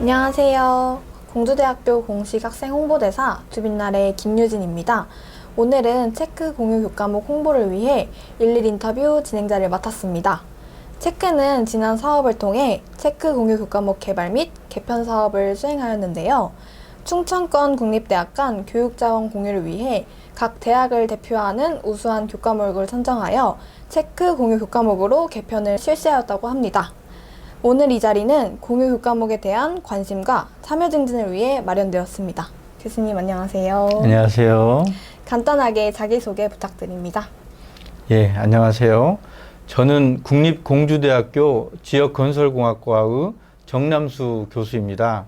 안녕하세요. 공주대학교 공식 학생 홍보대사 주빛날의 김유진입니다. 오늘은 체크 공유 교과목 홍보를 위해 일일 인터뷰 진행자를 맡았습니다. 체크는 지난 사업을 통해 체크 공유 교과목 개발 및 개편 사업을 수행하였는데요. 충청권 국립대학 간 교육자원 공유를 위해 각 대학을 대표하는 우수한 교과목을 선정하여 체크 공유 교과목으로 개편을 실시하였다고 합니다. 오늘 이 자리는 공유 교과목에 대한 관심과 참여 증진을 위해 마련되었습니다. 교수님 안녕하세요. 안녕하세요. 간단하게 자기소개 부탁드립니다. 예, 안녕하세요. 저는 국립공주대학교 지역건설공학과의 정남수 교수입니다.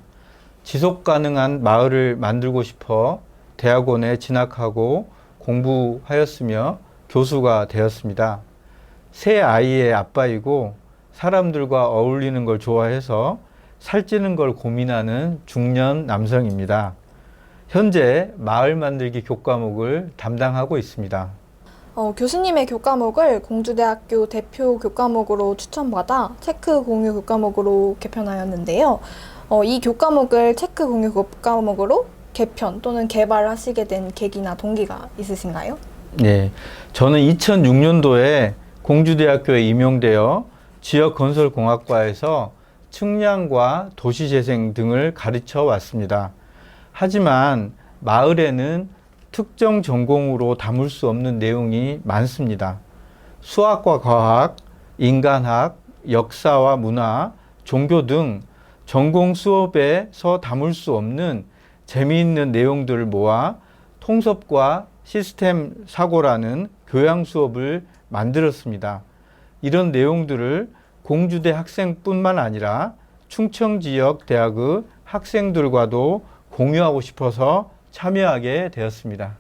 지속 가능한 마을을 만들고 싶어 대학원에 진학하고 공부하였으며 교수가 되었습니다. 세 아이의 아빠이고 사람들과 어울리는 걸 좋아해서 살찌는 걸 고민하는 중년 남성입니다. 현재 마을 만들기 교과목을 담당하고 있습니다. 어, 교수님의 교과목을 공주대학교 대표 교과목으로 추천받아 체크 공유 교과목으로 개편하였는데요. 어, 이 교과목을 체크 공유 교과목으로 개편 또는 개발하시게 된 계기나 동기가 있으신가요? 네, 저는 2006년도에 공주대학교에 임용되어 지역건설공학과에서 측량과 도시재생 등을 가르쳐 왔습니다. 하지만 마을에는 특정 전공으로 담을 수 없는 내용이 많습니다. 수학과 과학, 인간학, 역사와 문화, 종교 등 전공 수업에서 담을 수 없는 재미있는 내용들을 모아 통섭과 시스템 사고라는 교양 수업을 만들었습니다. 이런 내용들을 공주대 학생뿐만 아니라 충청 지역 대학의 학생들과도 공유하고 싶어서 참여하게 되었습니다.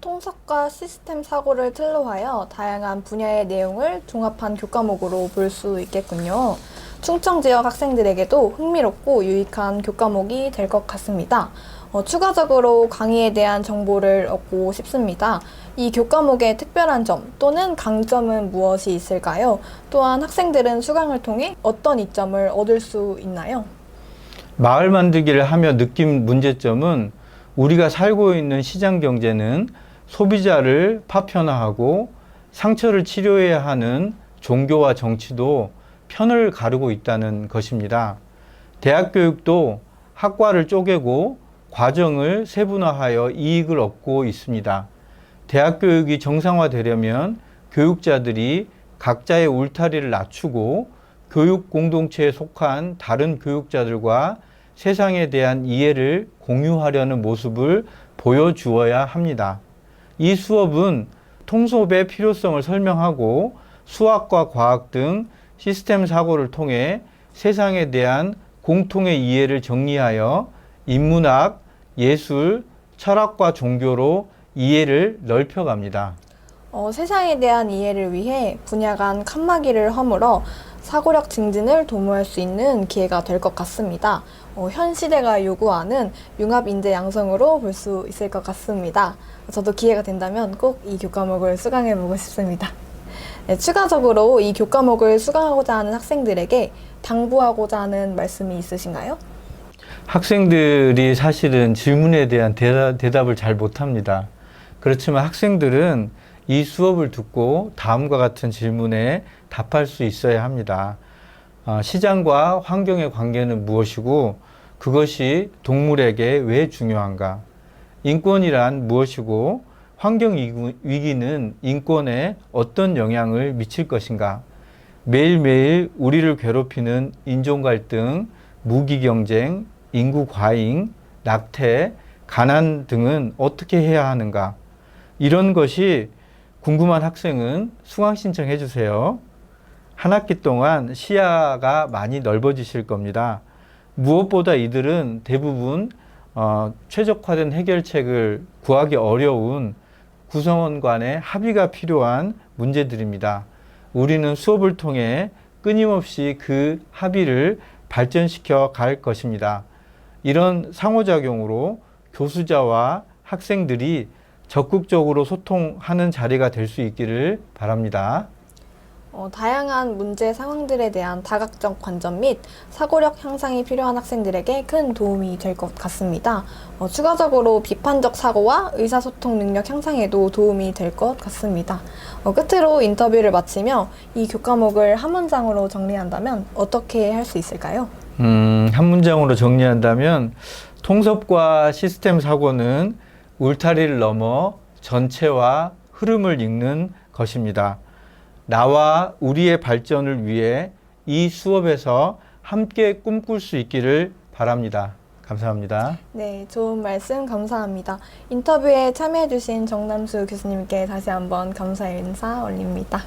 통섭과 시스템 사고를 틀로 하여 다양한 분야의 내용을 종합한 교과목으로 볼 수 있겠군요. 충청 지역 학생들에게도 흥미롭고 유익한 교과목이 될 것 같습니다. 어, 추가적으로 강의에 대한 정보를 얻고 싶습니다. 이 교과목의 특별한 점 또는 강점은 무엇이 있을까요? 또한 학생들은 수강을 통해 어떤 이점을 얻을 수 있나요? 마을 만들기를 하며 느낀 문제점은 우리가 살고 있는 시장 경제는 소비자를 파편화하고 상처를 치료해야 하는 종교와 정치도 편을 가르고 있다는 것입니다. 대학 교육도 학과를 쪼개고 과정을 세분화하여 이익을 얻고 있습니다. 대학 교육이 정상화되려면 교육자들이 각자의 울타리를 낮추고 교육 공동체에 속한 다른 교육자들과 세상에 대한 이해를 공유하려는 모습을 보여주어야 합니다. 이 수업은 통섭의 필요성을 설명하고 수학과 과학 등 시스템 사고를 통해 세상에 대한 공통의 이해를 정리하여 인문학, 예술, 철학과 종교로 이해를 넓혀갑니다. 어, 세상에 대한 이해를 위해 분야 간 칸막이를 허물어 사고력 증진을 도모할 수 있는 기회가 될 것 같습니다. 어, 현 시대가 요구하는 융합 인재 양성으로 볼 수 있을 것 같습니다. 저도 기회가 된다면 꼭 이 교과목을 수강해 보고 싶습니다. 네, 추가적으로 이 교과목을 수강하고자 하는 학생들에게 당부하고자 하는 말씀이 있으신가요? 학생들이 사실은 질문에 대한 대답, 대답 을 잘 못합니다. 그렇지만 학생들은 이 수업을 듣고 다음과 같은 질문에 답할 수 있어야 합니다. 어, 시장과 환경의 관계는 무엇이고 그것이 동물에게 왜 중요한가? 인권이란 무엇이고 환경 위기- 위기는 인권에 어떤 영향을 미칠 것인가? 매일매일 우리를 괴롭히는 인종 갈등, 무기 경쟁, 인구 과잉, 낙태, 가난 등은 어떻게 해야 하는가? 이런 것이 궁금한 학생은 수강 신청해 주세요. 한 학기 동안 시야가 많이 넓어지실 겁니다. 무엇보다 이들은 대부분 어, 최적화된 해결책을 구하기 어려운 구성원 간의 합의가 필요한 문제들입니다. 우리는 수업을 통해 끊임없이 그 합의를 발전시켜 갈 것입니다. 이런 상호작용으로 교수자와 학생들이 적극적으로 소통하는 자리가 될 수 있기를 바랍니다. 어, 다양한 문제 상황들에 대한 다각적 관점 및 사고력 향상이 필요한 학생들에게 큰 도움이 될 것 같습니다. 어, 추가적으로 비판적 사고와 의사소통 능력 향상에도 도움이 될 것 같습니다. 어, 끝으로 인터뷰를 마치며 이 교과목을 한 문장으로 정리한다면 어떻게 할 수 있을까요? 음, 한 문장으로 정리한다면 통섭과 시스템 사고는 울타리를 넘어 전체와 흐름을 읽는 것입니다. 나와 우리의 발전을 위해 이 수업에서 함께 꿈꿀 수 있기를 바랍니다. 감사합니다. 네, 좋은 말씀 감사합니다. 인터뷰에 참여해주신 정남수 교수님께 다시 한번 감사의 인사 올립니다.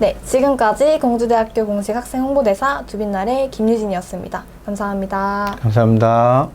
네, 지금까지 공주대학교 공식 학생 홍보대사 두빈날의 김유진이었습니다. 감사합니다. 감사합니다.